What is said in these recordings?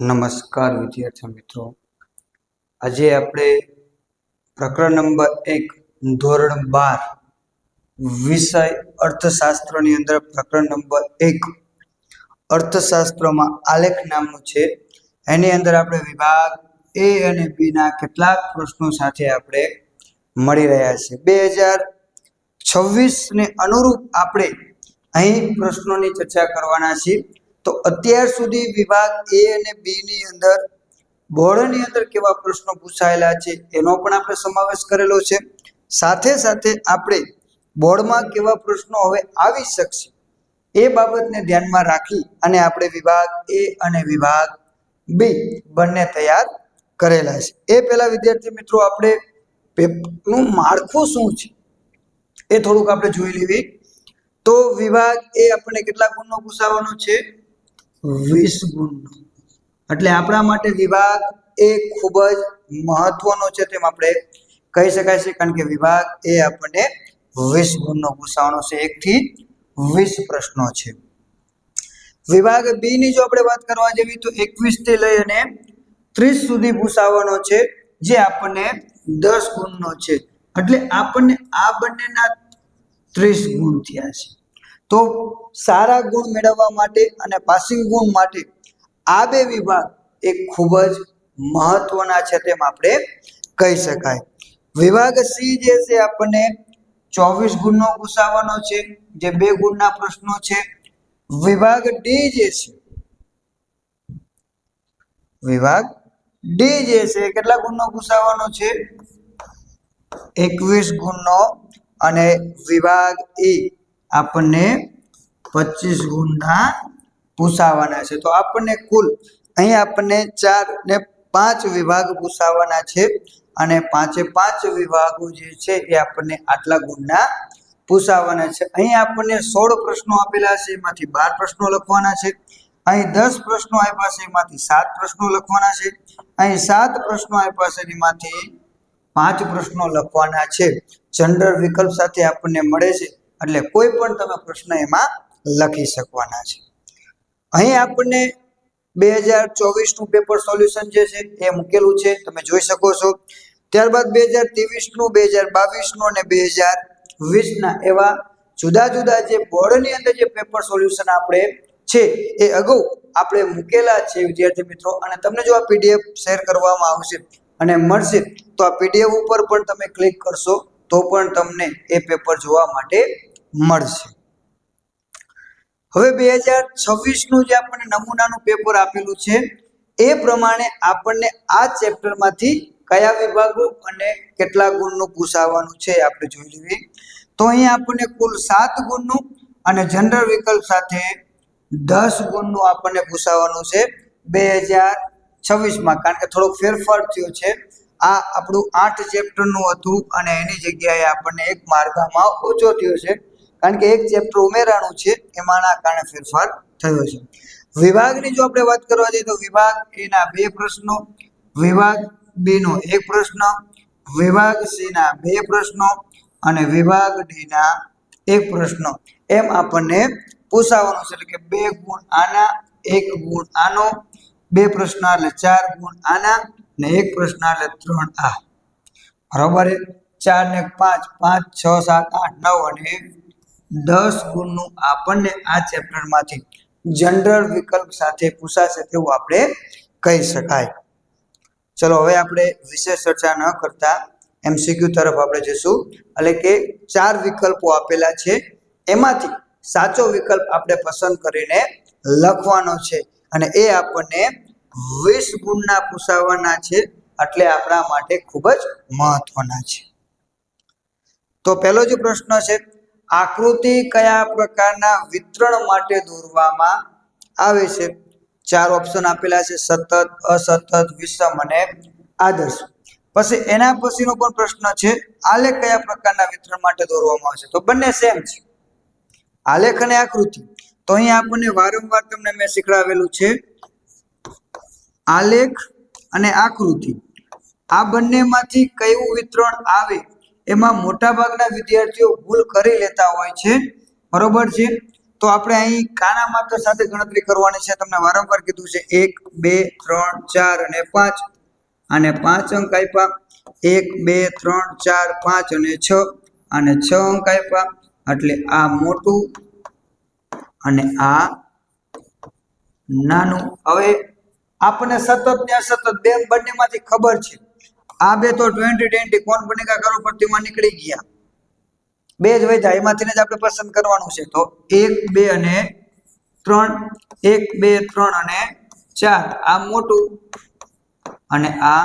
નમસ્કાર વિદ્યાર્થી મિત્રો. આજે આપણે પ્રકરણ નંબર એક, ધોરણ બાર, વિષય અર્થશાસ્ત્રની અંદર પ્રકરણ નંબર એક. અર્થશાસ્ત્રમાં આલેખ નામનું છે. એની અંદર આપણે વિભાગ એ અને બીના કેટલાક પ્રશ્નો સાથે આપણે મળી રહ્યા છે બે હજાર છવ્વીસને અનુરૂપ આપણે અહીં પ્રશ્નોની ચર્ચા કરવાના છીએ. તો અત્યાર સુધી વિભાગ એ અને બી ની અંદર બોર્ડની અંદર કેવા પ્રશ્નો પૂછાયેલા છે, એનો પણ આપણે સમાવેશ કરેલો છે. સાથે સાથે આપણે બોર્ડમાં કેવા પ્રશ્નો હવે આવી શકશે, એ બાબતને ધ્યાનમાં રાખી અને આપણે વિભાગ એ અને વિભાગ બી બંને તૈયાર કરેલા છે. એ પહેલા વિદ્યાર્થી મિત્રો, આપણે પેપરનું માળખું શું છે, એ થોડુંક આપણે જોઈ લેવી. તો વિભાગ એ આપણને કેટલા ગુણનો પૂછાવાનો છે વીસ ગુણનો એટલે આપણા માટે વિભાગ એ ખૂબ જ મહત્વનો છે તેમ આપણે કહી શકાય છે, કારણ કે વિભાગ એ આપણને વીસ ગુણનો પૂછાવાનો છે, એકથી વીસ પ્રશ્નો છે. વિભાગ બી ની જો આપણે વાત કરવા જેવી તો એકવીસથી લઈ અને ત્રીસ સુધી પૂછાવાનો છે, જે આપણને દસ ગુણનો છે. એટલે આપણને આ બંનેના ત્રીસ ગુણ થયા છે. તો સારા ગુણ મેળવવા માટે અને પાસિંગ ગુણ માટે આ બે વિભાગ એ ખૂબ જ મહત્વના છે તેમ આપણે કહી શકાય. વિભાગ સી જે છે આપણને ચોવીસ ગુણનો ગુસાવાનો છે, જે બે ગુણના પ્રશ્નો છે. વિભાગ ડી જે છે, વિભાગ ડી જે છે કેટલા ગુણનો ગુસાવાનો છે? એકવીસ ગુણનો અને વિભાગ ઈ આપણને પચીસ ગુણના પૂછાવાના છે. તો આપણને કુલ અહીં આપણને ચાર ને પાંચ વિભાગ પૂછાવાના છે અને પાંચે પાંચ વિભાગો જે છે એ આપણને આટલા ગુણના પૂછાવાના છે. અહીં આપણને સોળ પ્રશ્નો આપેલા છે, એમાંથી બાર પ્રશ્નો લખવાના છે. અહીં દસ પ્રશ્નો આપ્યા છે, એમાંથી સાત પ્રશ્નો લખવાના છે. અહીં સાત પ્રશ્નો આપ્યા છે એમાંથી પાંચ પ્રશ્નો લખવાના છે. જનરલ વિકલ્પ સાથે આપણને મળે છે. એટલે કોઈ પણ તમે પ્રશ્ન એમાં લખી શકવાના છે. અહીં આપણને બે હજાર ચોવીસનું પેપર સોલ્યુશન જે છે એ મૂકેલું છે, તમે જોઈ શકો છો. ત્યારબાદ બે હજાર ત્રેવીસનું, બે હજાર બાવીસનું અને બે હજાર વીસના એવા જુદા જુદા જે બોર્ડની અંદર જે પેપર સોલ્યુશન આપણે છે એ અગાઉ આપણે મૂકેલા છે, વિદ્યાર્થી મિત્રો. અને તમને જો આ પીડીએફ શેર કરવામાં આવશે અને મળશે, તો આ પીડીએફ ઉપર પણ તમે ક્લિક કરશો. તો પણ તમને એ પેપર જોવા માટે મળશે. હવે બે હજાર છવ્વીસનું જે આપણને નમૂનાનું પેપર આપેલું છે, એ પ્રમાણે આપણને આ ચેપ્ટરમાંથી કયા વિભાગો અને કેટલા ગુણનું પૂછાવાનું છે આપણે જોઈ લઈએ. તો અહીં આપણને કુલ સાત ગુણનું અને જનરલ વિકલ્પ સાથે દસ ગુણનું આપણને પૂછાવાનું છે બે હજાર છવ્વીસમાં. કારણ કે થોડોક ફેરફાર થયો છે. આ આપણું આઠ ચેપ્ટરનું હતું અને એની જગ્યાએ આપણને એક માર્ગામાં ઓછો થયો છે. કારણ કે એક ચેપ્ટર ઉમેરાનું છે, એમાંના કારણે ફેરફાર થયો છે. વિભાગની જો આપણે વાત કરવા જઈએ તો વિભાગ એના બે પ્રશ્નો, વિભાગ બીનો એક પ્રશ્ન, વિભાગ સીના બે પ્રશ્નો અને વિભાગ ડીના એક પ્રશ્ન. એમ આપણને પૂછાવાનું છે એટલે કે બે ગુણ આના, એક ગુણ આનો, બે પ્રશ્ન એટલે ચાર ગુણ આના ને એક પ્રશ્ન એટલે ત્રણ આ. બરાબર? ચાર ને પાંચ પાંચ, છ, સાત, આઠ, નવ અને દસ ગુણનું આપણને આ ચેપ્ટરમાંથી જનરલ વિકલ્પ સાથે પૂછાશે તેવું આપણે કહી શકાય. ચલો, હવે આપણે વિશેષ ચર્ચા ન કરતા એમસીક્યુ તરફ આપણે જઈશું. એટલે કે ચાર વિકલ્પો આપેલા છે. એમાંથી સાચો વિકલ્પ આપણે પસંદ કરીને લખવાનો છે. અને એ આપણને વીસ ગુણના પૂછાવાના છે એટલે આપણા માટે ખૂબ જ મહત્વના છે. તો પહેલો જે પ્રશ્ન છે, આકૃતિ કયા પ્રકારના વિતરણ માટે દોરવામાં આવે છે? ચાર ઓપ્શન આપેલા છે, સતત, અસતત, વિષમ અને આદર્શ. પછી એના પછીનો પણ પ્રશ્ન છે, આલેખ કયા પ્રકારના વિતરણ માટે દોરવામાં આવે છે? તો બંને સેમ છે. આલેખ અને આકૃતિ. તો અહીં આપણને વારંવાર તમને મેં શીખડાવેલું છે આલેખ અને આકૃતિ. આ બંનેમાંથી કયું વિતરણ આવે એમાં મોટાભાગના વિદ્યાર્થીઓ ભૂલ કરી લેતા હોય છે. બરોબર છે? તો આપણે અહીં કાના માત્ર સાથે ગણતરી કરવાની છે. તમને વારંવાર કીધું છે એક, બે, ત્રણ, ચાર અને પાંચ. અને પાંચ અંક આપ્યા. એક, બે, ત્રણ, ચાર, પાંચ અને છ. અને છ અંક આપ્યા. એટલે આ મોટું અને આ નાનું. હવે આપણને સતત ને અસતત બે બંનેમાંથી ખબર છે. આ બે તો ટ્વેન્ટી ટ્વેન્ટી કોણ બનેગા કરોડપતિમાં નીકળી ગયા. બે જ વધ્યા એમાંથી જ આપણે પસંદ કરવાનું છે. તો એક, બે અને ત્રણ, એક, બે, ત્રણ અને ચાર. આ મોટું અને આ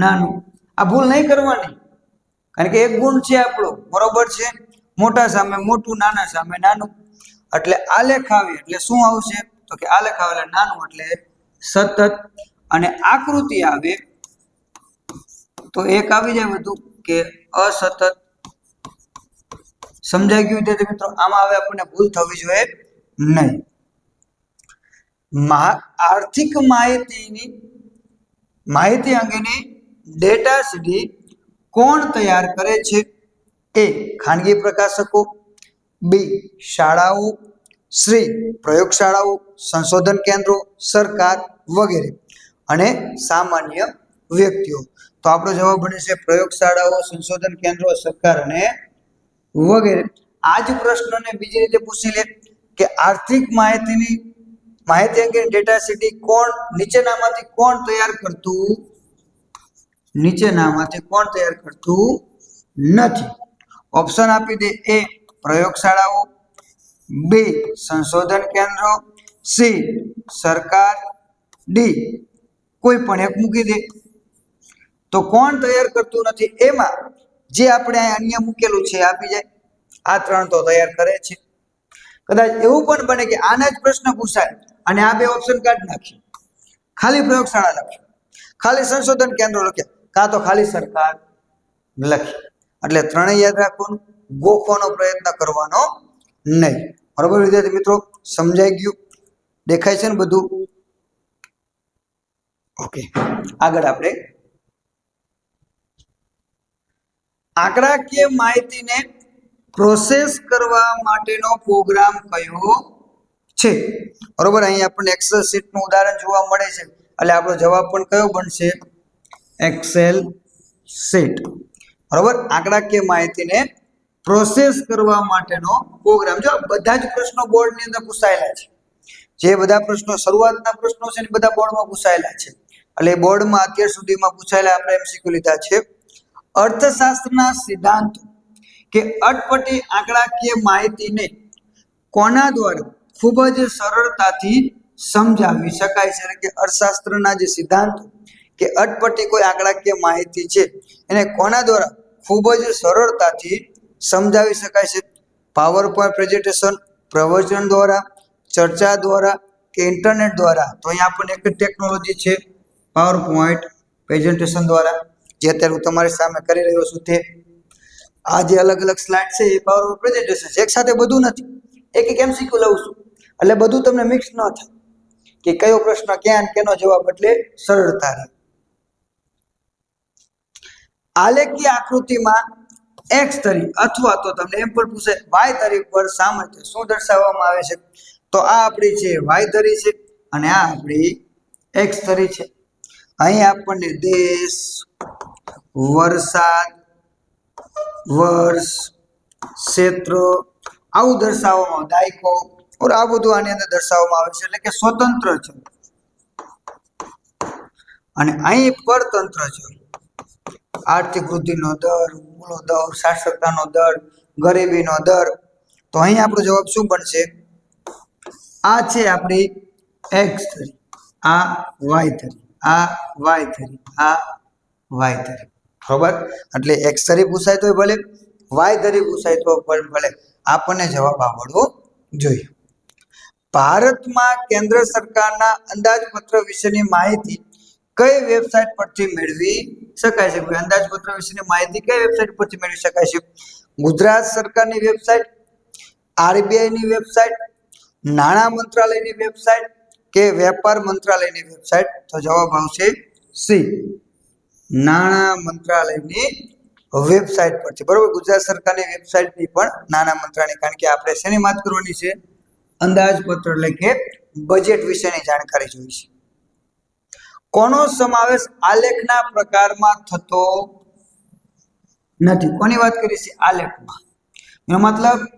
નાનું. આ ભૂલ નહીં કરવાની, કારણ કે એક ગુણ છે આપણો, બરોબર છે? મોટા સામે, મોટું, નાના સામે, નાનું. એટલે આલેખ આવે એટલે શું આવશે? તો કે આ લખાવેલા નાનું એટલે સતત અને આકૃતિ આવે તો એક આવી જાય બધું કે અસતત. સમજાઈ ગયું વિદ્યાર્થી મિત્રો? આમાં હવે આપણને ભૂલ થવી જોઈએ નહીં. આર્થિક માહિતીની, માહિતી અંગેની ડેટા સીડી કોણ તૈયાર કરે છે? એ ખાનગી પ્રકાશકો, બી શાળાઓ શ્રી પ્રયોગશાળાઓ સંશોધન કેન્દ્રો, સરકાર વગેરે અને સામાન્ય વ્યક્તિઓ. તો આપણો જવાબ બને છે પ્રયોગશાળાઓ, સંશોધન કેન્દ્રો, સરકાર અને વગેરે. આ જ પ્રશ્નને બીજી રીતે પૂછી લે કે આર્થિક માહિતીની, માહિતી અંગેની ડેટા સિટી કોણ નીચેનામાંથી કોણ તૈયાર કરતું? નીચેનામાંથી કોણ તૈયાર કરતું નથી? ઓપ્શન આપી દે એ પ્રયોગશાળાઓ, બે સંશોધન કેન્દ્રો સી. સરકાર ડી. કોઈ પણ એક મૂકી દે. તો કોણ તૈયાર કરતું નથી? એમાં જે આપણે અન્ય મૂકેલું છે આપી જાય. આ ત્રણ તો તૈયાર કરે છે. કદાચ એવું પણ બને કે આના જ પ્રશ્ન પૂછાય અને આ બે ઓપ્શન કાઢી નાખ્યું ખાલી પ્રયોગશાળા લખ્યું ખાલી સંશોધન કેન્દ્રો લખ્યા કાં તો ખાલી સરકાર લખી એટલે ત્રણેય યાદ રાખવાનું. ગોખવાનો પ્રયત્ન કરવાનો નહીં. બરોબર? વિદ્યાર્થી મિત્રો, સમજાઈ ગયું? દેખાય છે ને બધું? ઓકે આગળ આપણે. આંકડાકીય માહિતીને પ્રોસેસ કરવા માટેનો પ્રોગ્રામ કયો છે? બરોબર, અહીં આપણને એક્સેલ શીટનું ઉદાહરણ જોવા મળે છે. એટલે આપણો જવાબ પણ કયો બનશે? એક્સેલ શીટ બરોબર? આંકડાકીય માહિતીને પ્રોસેસ કરવા માટેનો પ્રોગ્રામ જો બધા જ પ્રશ્નો બોર્ડની અંદર પૂછાયેલા છે. જે બધા પ્રશ્નો, શરૂઆતના પ્રશ્નો છે એ બધા બોર્ડમાં પૂછાયેલા છે. એટલે બોર્ડમાં અત્યાર સુધીમાં પૂછાયેલા આપણે એમસીક્યુ લીધા છે. અર્થશાસ્ત્રના સિદ્ધાંતો કે અટપટી આંકડાકીય માહિતીને કોના દ્વારા ખૂબ જ સરળતાથી સમજાવી શકાય છે? કે અર્થશાસ્ત્રના જે સિદ્ધાંતો કે અટપટી કોઈ આંકડાકીય માહિતી છે, એને કોના દ્વારા ખૂબ જ સરળતાથી સમજાવી શકાય છે? પાવર પોઈન્ટ પ્રેઝન્ટેશન, પ્રવચન દ્વારા ચર્ચા દ્વારા કે ઇન્ટરનેટ દ્વારા, તો અહીંયા આપણને એક ટેકનોલોજી છે પાવર પોઈન્ટ પ્રેઝન્ટેશન દ્વારા, જે અત્યારે હું તમારી સામે કરી રહ્યો છું તે. આ જે અલગ અલગ સ્લાઇડ છે, એ પાવર પ્રેઝન્ટેશન છે. એક સાથે બધું નથી. એક એક એમસીક્યુ લઉં છું. એટલે બધું તમને મિક્સ ન થાય. કે કયો પ્રશ્ન ક્યાં અને કેનો જવાબ એટલે સરળતા રહે. આલેખીય આકૃતિમાં એક્સ તરીકે અથવા તો તમને એમ પણ પૂછે વાય તરીકે પર સામર્થ્ય શું દર્શાવવામાં આવે છે? તો આ આપણી છે વાય ધરી છે અને આ આપણી એક્સ ધરી છે. અહીં આપણને દેશ, વરસાદ, વર્ષ, ક્ષેત્ર આવું દર્શાવવામાં દાયકો ઓર આ બધું આની અંદર દર્શાવવામાં આવે છે એટલે કે સ્વતંત્ર છે. અને અહીં પરતંત્ર છે. આર્થિક વૃદ્ધિનો દર મૂળો દર સાક્ષરતાનો દર, ગરીબીનો દર. તો અહીં આપણો જવાબ શું બનશે? આ છે આપણી એક્સ ધરી આ વાય ધરી આ વાય ધરી આ વાય ધરી બરોબર એટલે એક્સ ધરી પૂછાય તો ભલે, વાય ધરી પૂછાય તો પણ ભલે. આપણને જવાબ આવડવો જોઈએ. ભારતમાં કેન્દ્ર સરકારના અંદાજપત્ર વિશેની માહિતી કઈ વેબસાઇટ પરથી મેળવી શકાય છે? અંદાજપત્ર વિશેની માહિતી કઈ વેબસાઇટ પરથી મેળવી શકાય છે? ગુજરાત સરકારની વેબસાઇટ, આરબીઆઈની વેબસાઇટ નાણાં મંત્રાલયની વેબસાઇટ કે વેપાર મંત્રાલયની વેબસાઇટ? તો જવાબ આવશે સી. નાણાં મંત્રાલયની વેબસાઇટ પરથી બરોબર? ગુજરાત સરકારની વેબસાઇટની પણ નાણાં મંત્રાલય કારણ કે આપણે શેની વાત કરવાની છે? અંદાજપત્ર એટલે કે બજેટ વિશેની જાણકારી જોઈ છે. કોનો સમાવેશ આલેખના પ્રકારમાં થતો નથી? કોની વાત કરી છે આલેખમાં. એનો મતલબ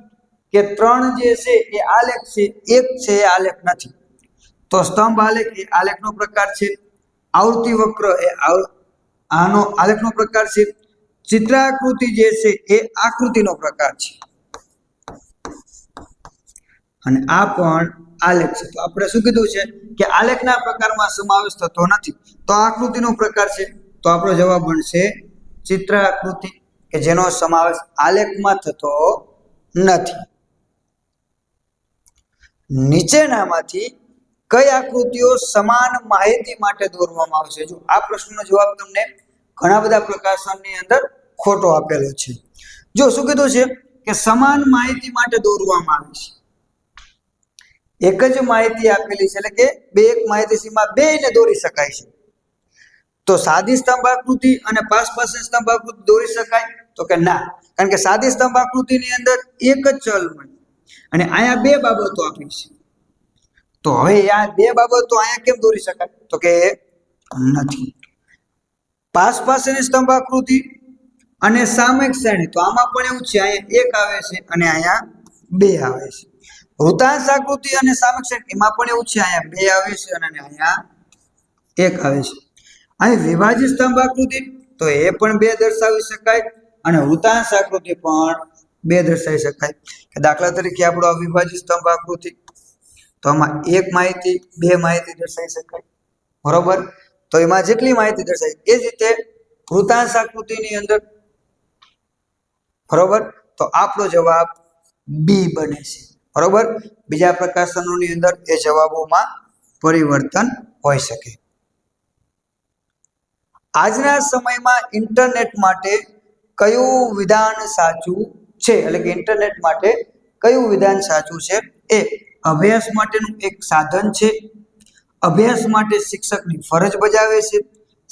કે ત્રણ જે છે એ આલેખ છે, એક છે એ આલેખ નથી. તો સ્તંભ આલેખ એ આલેખનો પ્રકાર છે, આવૃત્તિ વક્ર એ આનો આલેખનો પ્રકાર છે, ચિત્રાકૃતિ જે છે એ આકૃતિનો પ્રકાર છે. અને આ પણ આલેખ છે. તો આપણે શું કીધું છે કે આલેખના પ્રકારમાં સમાવેશ થતો નથી. તો આકૃતિનો પ્રકાર છે. તો આપણો જવાબ બનશે ચિત્રાકૃતિ કે જેનો સમાવેશ આલેખમાં થતો નથી. નીચેનામાંથી કઈ આકૃતિઓ સમાન માહિતી માટે દોરવામાં આવશે જો આ પ્રશ્નનો જવાબ તમને ઘણા બધા પ્રકાશનની અંદર ખોટો આપેલો છે. જો શું કીધું છે કે સમાન માહિતી માટે દોરવામાં આવે છે? એક જ માહિતી આપેલી છે એટલે કે બે એક માહિતી સીમા બે ને દોરી શકાય છે. તો સાદી સ્તંભ આકૃતિ અને પાસ પાસે સ્તંભ આકૃતિ દોરી શકાય? તો કે ના. કારણ કે સાદી સ્તંભ આકૃતિની અંદર એક જ ચલ મળે અને અહીંયા બે બાબતો આપી છે. તો હવે આ બે બાબતો અહીંયા કેમ દોરી શકાય? તો કે નથી. પાસ પાસેની સ્તંભાકૃતિ અને સામયિક શ્રેણી. તો આમાં પણ એવું છે, અહીંયા એક આવે છે અને અહીંયા બે આવે છે. વૃતાંશ આકૃતિ અને સામયિક શ્રેણી. એમાં પણ એવું છે, અહીંયા બે આવે છે અને અહીંયા એક આવે છે. અહીં વિભાજિત સ્તંભાકૃતિ, તો એ પણ બે દર્શાવી શકાય. અને વૃતાંશ આકૃતિ પણ બે દર્શાવી શકાય. કે દાખલા તરીકે આપણો અવિભાજ્ય સ્તંભ આકૃતિ, તો આમાં એક માહિતી, બે માહિતી દર્શાવી શકાય. બરોબર? તો એમાં જેટલી માહિતી દર્શાવી એ જ રીતે વૃતાંશ આકૃતિની અંદર. બરોબર? તો આપણો જવાબ બી બને છે. બરોબર? બીજા પ્રકાશનોની અંદર એ જવાબોમાં પરિવર્તન હોઈ શકે. આજના સમયમાં ઇન્ટરનેટ માટે કયું વિધાન સાચું? છે એટલે કે ઇન્ટરનેટ માટે કયું વિધાન સાચું છે? એ, અભ્યાસ માટેનું એક સાધન છે. અભ્યાસ માટે શિક્ષકની ફરજ બજાવે છે.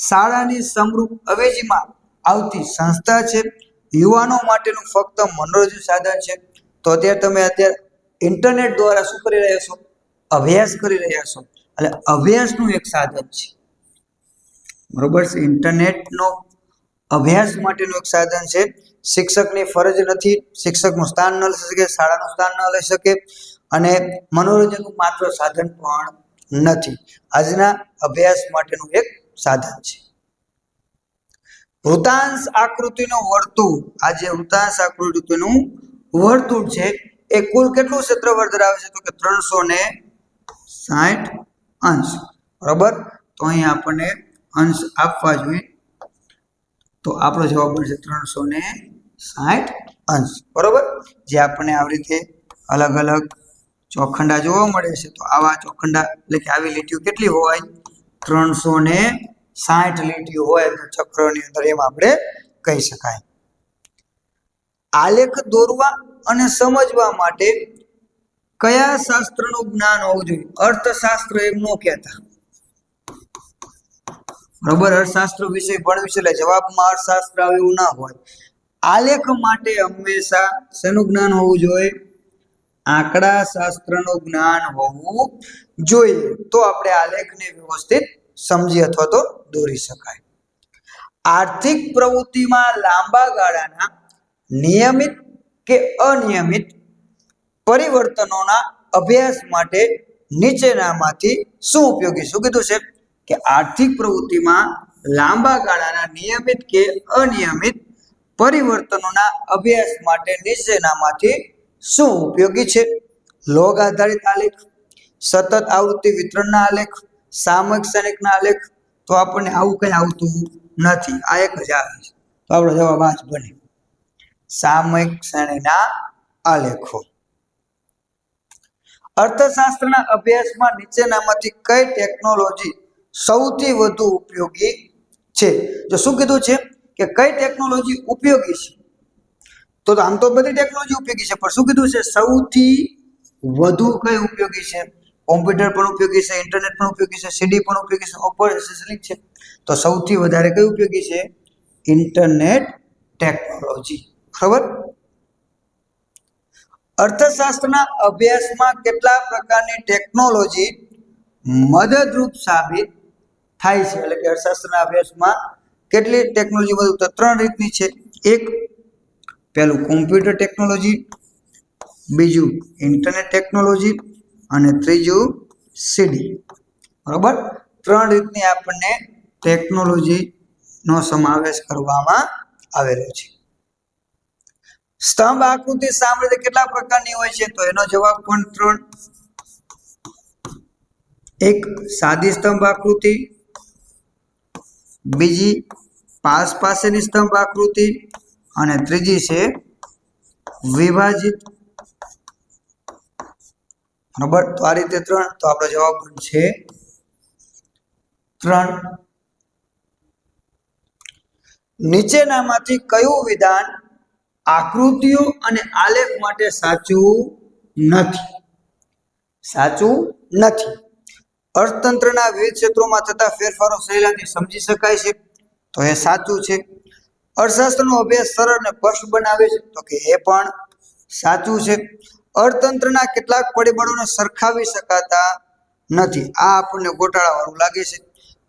શાળાની સમરૂપ અવેજીમાં આવતી સંસ્થા છે. યુવાનો માટેનું ફક્ત મનોરંજન સાધન છે. તો અત્યારે તમે અત્યારે ઇન્ટરનેટ દ્વારા શું કરી રહ્યા છો? અભ્યાસ કરી રહ્યા છો. એટલે અભ્યાસનું એક સાધન છે. બરોબર છે? ઇન્ટરનેટનો અભ્યાસ માટેનું એક સાધન છે. શિક્ષકની ફરજ નથી, શિક્ષકનું સ્થાન ન લઈ શકે, શાળાનું સ્થાન ન લઈ શકે અને મનોરંજનનું માત્ર સાધન પણ નથી. આજના અભ્યાસ માટેનું એક સાધન છે. વૃતાંશ આકૃતિનું વર્તુળ આ જે વૃતાંશ આકૃતિનું વર્તુળ છે. એ કુલ કેટલું ક્ષેત્રફળ ધરાવે છે? તો કે ત્રણસો ને સાઠ અંશ. બરોબર? તો અહીંયા આપણને અંશ આપવા જોઈએ. તો આપણો જવાબ બનશે ત્રણસો ને સાઠ અંશ. બરોબર? જે આપણને આવી રીતે અલગ અલગ ચોખંડા જોવા મળે છે, તો આવા ચોખંડા એટલે કે આવી લીટીઓ કેટલી હોય? ત્રણસો ને સાઠ લીટીઓ હોય તો ચક્રની અંદર એમ આપણે કહી શકાય. આલેખ દોરવા અને સમજવા માટે કયા શાસ્ત્રનું જ્ઞાન હોવું જોઈએ? અર્થશાસ્ત્ર એમ ન કહેતા. બરોબર? અર્થશાસ્ત્ર વિષય ભણવી છે એટલે જવાબમાં અર્થશાસ્ત્ર આવે ના હોય. આલેખ માટે હંમેશા શેનું જ્ઞાન હોવું જોઈએ? આંકડા શાસ્ત્રનું જ્ઞાન હોવું જોઈએ. તો આપણે આલેખને વ્યવસ્થિત સમજી અથવા તો દોરી શકાય. આર્થિક પ્રવૃત્તિમાં લાંબા ગાળાના નિયમિત કે અનિયમિત પરિવર્તનોના અભ્યાસ માટે નીચેનામાંથી શું ઉપયોગી? શું કીધું છે? કે આર્થિક પ્રવૃત્તિમાં લાંબા ગાળાના નિયમિત કે અનિયમિત પરિવર્તનોના અભ્યાસ માટે નીચેનામાંથી શું ઉપયોગી છે? લોગ આધારિત આલેખ, સતત આવૃત્તિ વિતરણના આલેખ, સામયિક શ્રેણિકના આલેખ, તો આપણને આવું કંઈ આવતું નથી. આ એક જ આવે છે. તો આપણો જવાબ આ જ બને. સામયિક શ્રેણીના આલેખો. અર્થશાસ્ત્રના અભ્યાસમાં નીચેનામાંથી કઈ ટેકનોલોજી સૌથી વધુ ઉપયોગી છે? જો શું કીધું છે? કે કઈ ટેકનોલોજી ઉપયોગી છે? તો આમ તો બધી ટેકનોલોજી ઉપયોગી છે, પણ શું કીધું છે? સૌથી વધુ કઈ ઉપયોગી છે? કોમ્પ્યુટર પણ ઉપયોગી છે ઇન્ટરનેટ પણ ઉપયોગી છે સીડી પણ ઉપયોગી છે ઓપરેશન છે. તો સૌથી વધારે કઈ ઉપયોગી છે? ઇન્ટરનેટ ટેકનોલોજી બરાબર અર્થશાસ્ત્રના અભ્યાસમાં કેટલા પ્રકારની ટેકનોલોજી મદદરૂપ સાબિત થાય છે? એટલે કે અર્થશાસ્ત્રના અભ્યાસમાં કેટલી ટેકનોલોજી વધુ તો ત્રણ રીતની છે. એક, પહેલું કોમ્પ્યુટર ટેકનોલોજી બીજું ઇન્ટરનેટ ટેકનોલોજી અને ત્રીજું સીડી બરાબર? ત્રણ રીતની આપણને ટેકનોલોજીનો સમાવેશ કરવામાં આવેલો છે. સ્તંભ આકૃતિ સાંભળીને કેટલા પ્રકારની હોય છે? તો એનો જવાબ પણ ત્રણ. એક, સાદી સ્તંભ આકૃતિ બીજી પાસ પાસેની સ્તંભ આકૃતિ અને ત્રીજી છે વિભાજિત. બરાબર તો આ રીતે ત્રણ, તો આપણો જવાબ છે ત્રણ. નીચેનામાંથી કયું વિધાન આકૃતિઓ અને આલેખ માટે સાચું નથી? સાચું નથી. અર્થતંત્રના વિવિધ ક્ષેત્રોમાં થતા ફેરફારો સહેલાથી સમજી શકાય છે. તો એ સાચું છે. અર્થશાસ્ત્રનો અભ્યાસ સરળ અને સ્પષ્ટ બનાવે છે. તો કે એ પણ સાચું છે. અર્થતંત્રના કેટલાક પરિબળોને સરખાવી શકાતા નથી. આ આપણને ગોટાળાવાળું લાગે છે.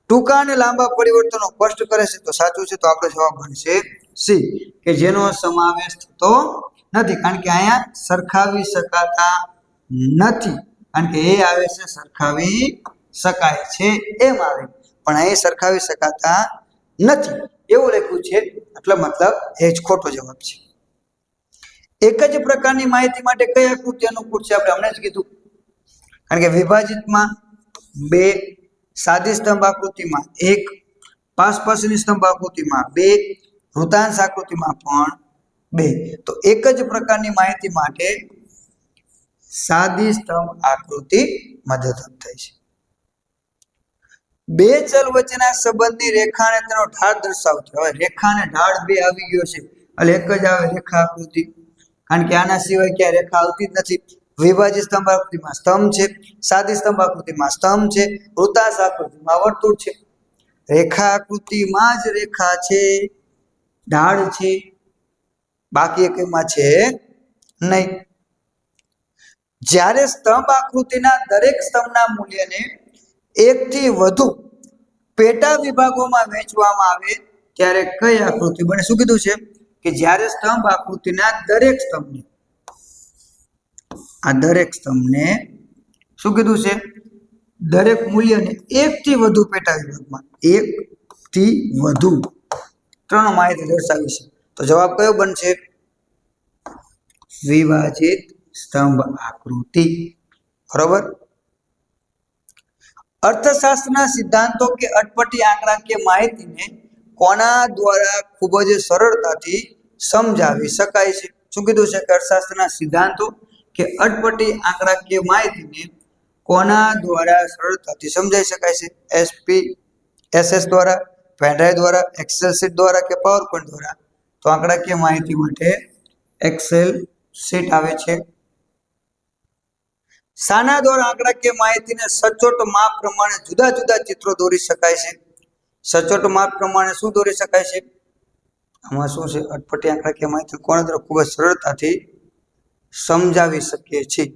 ટૂંકા અને લાંબા પરિવર્તનો સ્પષ્ટ કરે છે. તો સાચું છે. તો આપણો જવાબ બનશે સી, કે જેનો સમાવેશ થતો નથી. કારણ કે અહીંયા સરખાવી શકાતા નથી. કારણ કે એ આવે છે, સરખાવી શકાય છે, એમ આવે. પણ અહીં સરખાવી શકાતા નથી. એવું લખ્યું છે. એટલે મતલબ એ જ ખોટો જવાબ છે. એક જ પ્રકારની માહિતી માટે કઈ આકૃતિ અનુકૂળ છે? આપણે હમણાં જ કીધું. કારણ કે વિભાજિતમાં બે સાદી સ્તંભ આકૃતિમાં એક પાસ પાસની સ્તંભ આકૃતિમાં બે વૃતાંશ આકૃતિમાં પણ બે. તો એક જ પ્રકારની માહિતી માટે સાદી સ્તંભ આકૃતિ મદદરૂપ થાય છે. બે ચલ વચ્ચેના સંબંધની રેખાને તેનો ઢાળ દર્શાવતી હવે રેખાને ઢાળ બે આવી ગયો છે. એટલે એક જ આવે રેખા આકૃતિ. કારણ કે આના સિવાય ક્યાંય રેખા આવતી જ નથી. વિભાજિત સ્તંભ આકૃતિમાં સ્તંભ છે. સાદી સ્તંભ આકૃતિમાં સ્તંભ છે. વૃતાસ આકૃતિમાં વર્તુળ છે. રેખા આકૃતિમાં જ રેખા છે. ઢાળ છે. બાકી એકમાં છે નહીં. જ્યારે સ્તંભ આકૃતિના દરેક સ્તંભના મૂલ્યને એકથી વધુ પેટા વિભાગોમાં વહેંચવામાં આવે ત્યારે કઈ આકૃતિ બને? શું કીધું છે? કે જ્યારે સ્તંભ આકૃતિના દરેક સ્તંભને, આ દરેક સ્તંભને શું કીધું છે? દરેક મૂલ્યને એકથી વધુ પેટા વિભાગમાં, એકથી વધુ ત્રણ માહિતી દર્શાવી છે. તો જવાબ કયો બનશે? વિભાજિત સ્તંભ આકૃતિ. બરોબર? અર્થશાસ્ત્રના સિદ્ધાંતો કે અટપટી આંકડાકીય માહિતીને કોના દ્વારા ખૂબ જ સરળતાથી સમજાવી શકાય છે? શું કીધું છે કે અર્થશાસ્ત્રના સિદ્ધાંતો કે અટપટી આંકડાકીય માહિતીને કોના દ્વારા સરળતાથી સમજાવી શકાય છે? એસપી એસએસ દ્વારા પેનડ્રાઈવ દ્વારા એક્સેલ શીટ દ્વારા કે પાવરપોઈન્ટ દ્વારા? તો આંકડાકીય માહિતી માટે એક્સેલ શીટ આવે છે. શાના દ્વારા આંકડાકીય માહિતીને સચોટ માપ પ્રમાણે જુદા જુદા ચિત્રો દોરી શકાય છે. સચોટ માપ પ્રમાણે શું દોરી શકાય છે? આમાં શું છે? અટપટી આંકડાકીય માહિતી કોણ દ્વારા ખૂબ જ સરળતાથી સમજાવી શકીએ છીએ?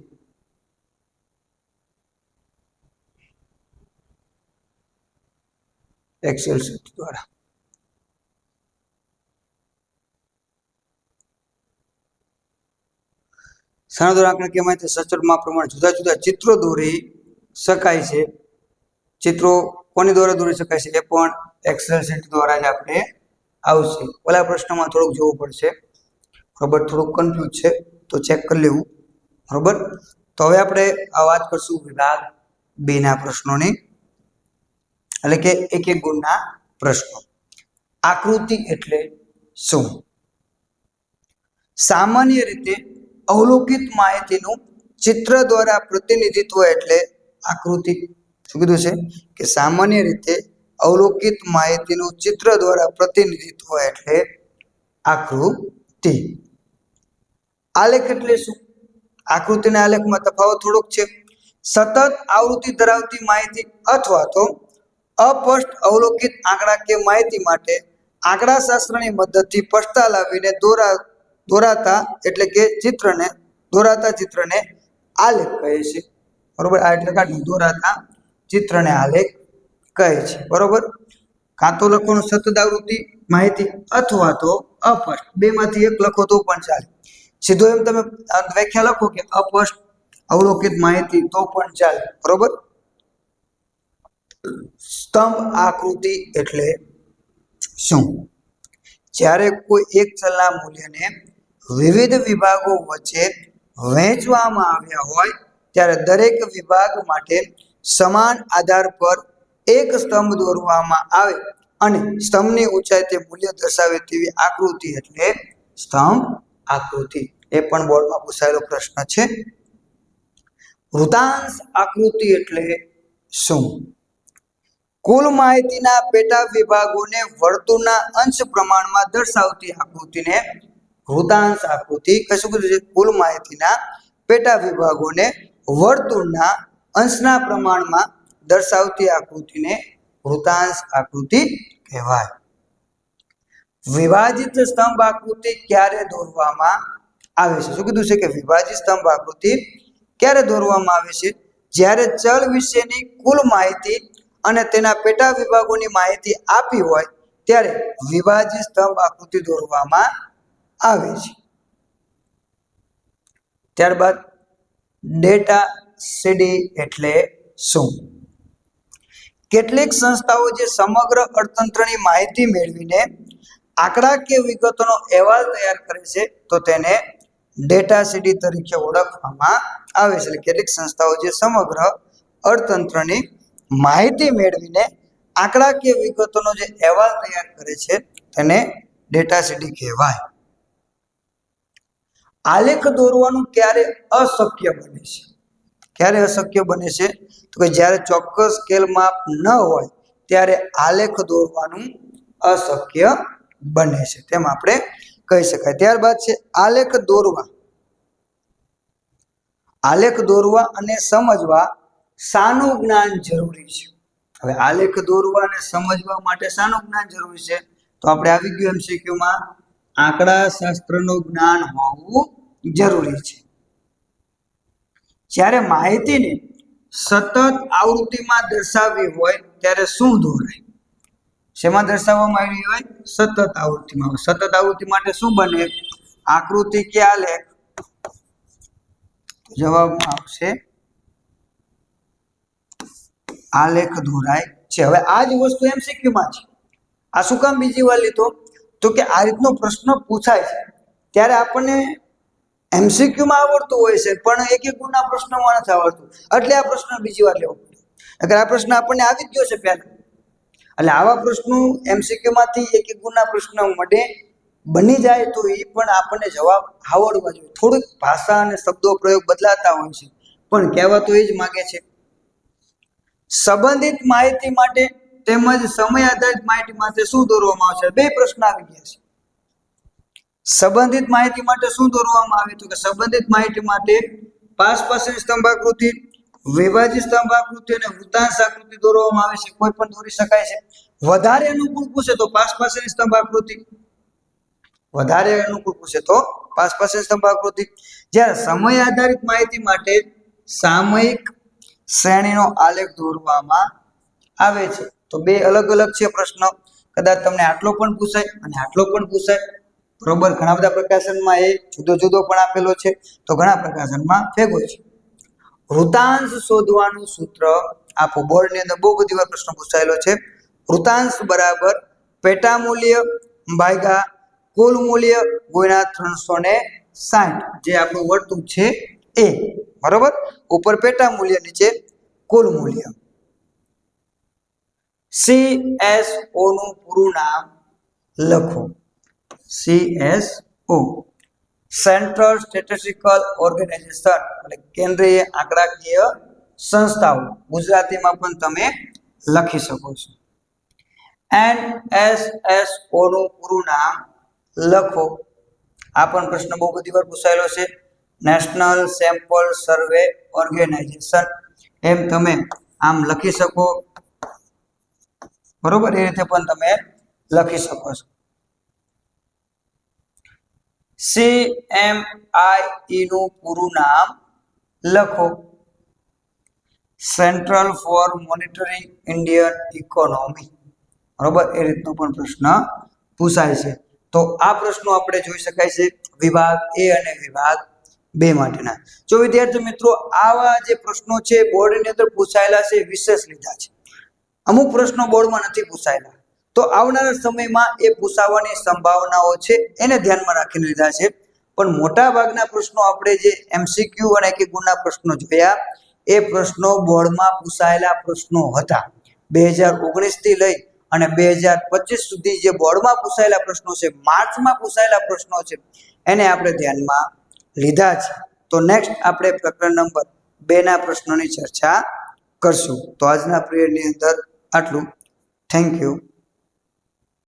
એક્સેલ શીટ દ્વારા. આંકડાકીય માહિતી સચોટ માપ પ્રમાણે જુદા જુદા ચિત્રો દોરી શકાય છે. ચિત્રો કોની દ્વારા દોરી શકાય છે એ પણ એક્સેલ શીટ દ્વારા જ આપણે આવશે. ઓલા પ્રશ્નમાં થોડુંક જોવું પડશે. બરોબર થોડુંક કન્ફ્યુઝ છે, તો ચેક કરી લેવું. બરોબર? તો હવે આપણે આ વાત કરશું વિભાગ બે ના પ્રશ્નોની. એટલે કે એક એક ગુણના પ્રશ્નો. આકૃતિ એટલે શું? સામાન્ય રીતે અવલોકિત માહિતીનું ચિત્ર દ્વારા પ્રતિનિધિત્વ એટલે આકૃતિ. શું કીધું છે? કે સામાન્ય રીતે અવલોકિત માહિતીનું ચિત્ર દ્વારા પ્રતિનિધિત્વ એટલે આકૃતિ. આલેખ એટલે શું? આકૃતિના આલેખમાં તફાવત થોડોક છે. સતત આવૃત્તિ ધરાવતી માહિતી અથવા તો અપષ્ટ અવલોકિત આંકડા કે માહિતી માટે આંકડાશાસ્ત્રની મદદથી પસ્તા લાવીને દોરા દોરાતા એટલે કે ચિત્રને દોરાતા ચિત્રને આલેખ કહે છે. બરોબર? આ એટલે કાઢી દોરાતા ચિત્રને આલેખ કહે છે. બરોબર? કાં તો લખવાનું સતત આવૃત્તિ, માહિતી અથવા તો અપષ્ટ બેમાંથી એક લખો તો પણ ચાલે. સીધો એમ તમે વ્યાખ્યા લખો કે અપષ્ટ, અવલોકિત માહિતી તો પણ ચાલે. બરોબર? સ્તંભ આકૃતિ એટલે શું? જ્યારે કોઈ એક ચલના મૂલ્યને વિવિધ વિભાગો વચ્ચે વહેંચવામાં આવ્યા હોય ત્યારે દરેક વિભાગ માટે સમાન આધાર પર એક સ્તંભ દોરવામાં આવે અને સ્તંભની ઊંચાઈ તે મૂલ્ય દર્શાવે તેવી આકૃતિ એટલે સ્તંભ આકૃતિ. એ પણ બોર્ડમાં પૂછાયેલો પ્રશ્ન છે. વૃતાંશ આકૃતિ એટલે શું? કુલ માહિતીના પેટા વિભાગોને વર્તુળના અંશ પ્રમાણમાં દર્શાવતી આકૃતિને વૃતાંશ આકૃતિ કશું છે? કુલ માહિતીના પેટા વિભાગોને વર્તુળના અંશના પ્રમાણમાં દર્શાવતી આકૃતિને વૃતાંશ આકૃતિ કહેવાય. વિભાજિત સ્તંભ આકૃતિ ક્યારે દોરવામાં આવે છે? શું કીધું છે કે વિભાજિત સ્તંભ આકૃતિ ક્યારે દોરવામાં આવે છે? જ્યારે ચલ વિશેની કુલ માહિતી અને તેના પેટા વિભાગોની માહિતી આપી હોય, ત્યારે વિભાજિત સ્તંભ આકૃતિ દોરવામાં આવે છે. ત્યારબાદ ડેટા સીડી એટલે શું? કેટલીક સંસ્થાઓ જે સમગ્ર અર્થતંત્રની માહિતી મેળવીને આંકડાકીય વિગતોનો અહેવાલ તૈયાર કરે છે, તો તેને ડેટા સીડી તરીકે ઓળખવામાં આવે છે. કેટલીક સંસ્થાઓ જે સમગ્ર અર્થતંત્રની માહિતી મેળવીને આંકડાકીય વિગતોનો જે અહેવાલ તૈયાર કરે છે, તેને ડેટા સીડી કહેવાય. આલેખ દોરવાનું ક્યારે અશક્ય બને છે? ક્યારે અશક્ય બને છે? તો કે જ્યારે ચોક્કસ સ્કેલ માપ ન હોય, ત્યારે આલેખ દોરવાનું અશક્ય બને છે. તેમ આપણે કહી શકાય. ત્યારબાદ છે આલેખ દોરવા. આલેખ દોરવા અને સમજવા શાનું જ્ઞાન જરૂરી છે. હવે આલેખ દોરવા અને સમજવા માટે શાનું જ્ઞાન જરૂરી છે. તો આપણે આવી ગયું એમસીક્યુમાં આંકડા શાસ્ત્રનું જ્ઞાન હોવું જરૂરી છે. જ્યારે માહિતીને સતત આવૃત્તિમાં દર્શાવવી હોય, ત્યારે શું દોરાય શેમાં દર્શાવવામાં આવી હોય? સતત આવૃત્તિમાં સતત આવૃત્તિ માટે શું બને? આકૃતિ કે આલેખ જવાબમાં આવશે આલેખ દોરાય છે. હવે આ જ વસ્તુ એમસીક્યુમાં છે. આ શું કામ બીજી વાર લીધો? તો કે આ રીતનો પ્રશ્ન પૂછાય છે. ત્યારે આપણને એમસીક્યુમાં આવડતું હોય છે, પણ એક એક ગુણના પ્રશ્નોમાં નથી આવડતું. એટલે આ પ્રશ્ન બીજી વાર લેવો પડ્યો અગર આ પ્રશ્ન આપણને આવી જ ગયો છે પહેલા. એટલે આવા પ્રશ્નો એમસીક્યુમાંથી એક એક ગુણના પ્રશ્ન મળે બની જાય તો એ પણ આપણને જવાબ આવડવા જોઈએ. થોડુંક ભાષા અને શબ્દો પ્રયોગ બદલાતા હોય છે. પણ કહેવા તો એ જ માગે છે. સંબંધિત માહિતી માટે તેમજ સમય આધારિત માહિતી માટે શું દોરવામાં આવશે બે પ્રશ્ન આવી ગયા છે. સંબંધિત માહિતી માટે શું દોરવામાં આવે? તો કે સંબંધિત માહિતી માટે પાસ પાસેની સ્તંભાકૃતિ, વિભાજિત સ્તંભાકૃતિ અને વૃત્તાંશ આકૃતિ દોરવામાં આવે છે. કોઈ પણ દોરી શકાય છે. વધારે અનુકૂળ પૂછે તો પાસ પાસેની સ્તંભાકૃતિ. વધારે અનુકૂળ પૂછે તો પાસ પાસેની સ્તંભાકૃતિ. જ્યારે સમય આધારિત માહિતી માટે સામયિક શ્રેણીનો આલેખ દોરવામાં આવે છે. તો બે અલગ અલગ છે પ્રશ્ન. કદાચ તમને આટલો પણ પૂછાય અને આટલો પણ પૂછાય. બરોબર? ઘણા બધા પ્રકાશનમાં એ જુદો જુદો પણ આપેલો છે. તો ઘણા પ્રકાશનમાં ભેગો છે. વૃતાંશ શોધવાનું સૂત્ર આપો બોર્ડની અંદર બહુ બધી વાર પ્રશ્ન પૂછાયેલો છે. વૃતાંશ બરાબર પેટા મૂલ્ય ભાગ્યા કુલ મૂલ્ય ગુણ્યા ત્રણસો ને સાઠ, જે આપણું વર્તુળ છે એ. બરોબર? ઉપર પેટા મૂલ્ય, નીચે કુલ મૂલ્ય. સી એસ ઓ નું પૂરું નામ લખો. સીએસઓ સેન્ટ્રલ સ્ટેટિસ્ટિકલ ઓર્ગેનાઇઝેશન એટલે કેન્દ્રીય આંકડાકીય સંસ્થાઓ. ગુજરાતીમાં પણ તમે લખી શકો છો. એન એસ એસનું પૂરું નામ લખો. આ પણ પ્રશ્ન બહુ બધી વાર પૂછાયેલો છે. નેશનલ સેમ્પલ સર્વે ઓર્ગેનાઇઝેશન એમ તમે આમ લખી શકો. બરોબર? એ રીતે પણ તમે લખી શકો છો. સી એમ આઈ નું પૂરું નામ લખો. Centre for monitoring Indian economy બરોબર? એ રીતનો પણ પ્રશ્ન પૂછાય છે. તો આ પ્રશ્નો આપણે જોઈ શકાય છે વિભાગ એ અને વિભાગ બે માટેના. જો વિદ્યાર્થી મિત્રો આવા જે પ્રશ્નો છે, બોર્ડની અંદર પૂછાયેલા છે, વિશેષ લીધા છે. અમુક પ્રશ્નો બોર્ડમાં નથી પૂછાયેલા. તો આવનારા સમયમાં એ પૂછાવાની સંભાવનાઓ છે, એને ધ્યાનમાં રાખીને લીધા છે. પણ મોટા ભાગના પ્રશ્નો આપણે જે એમસીક્યુ અને કે ગુણના પ્રશ્નો જોયા, એ પ્રશ્નો બોર્ડમાં પૂછાયેલા પ્રશ્નો હતા. બે હજાર ઓગણીસથી લઈ અને બે હજાર પચીસ સુધી જે બોર્ડમાં પૂછાયેલા પ્રશ્નો છે, માર્ચમાં પૂછાયેલા પ્રશ્નો છે, એને આપણે ધ્યાનમાં લીધા છે. તો નેક્સ્ટ આપણે પ્રકરણ નંબર બેના પ્રશ્નોની ચર્ચા કરશું. તો આજના પીરિયડની અંદર આટલું થેન્ક યુ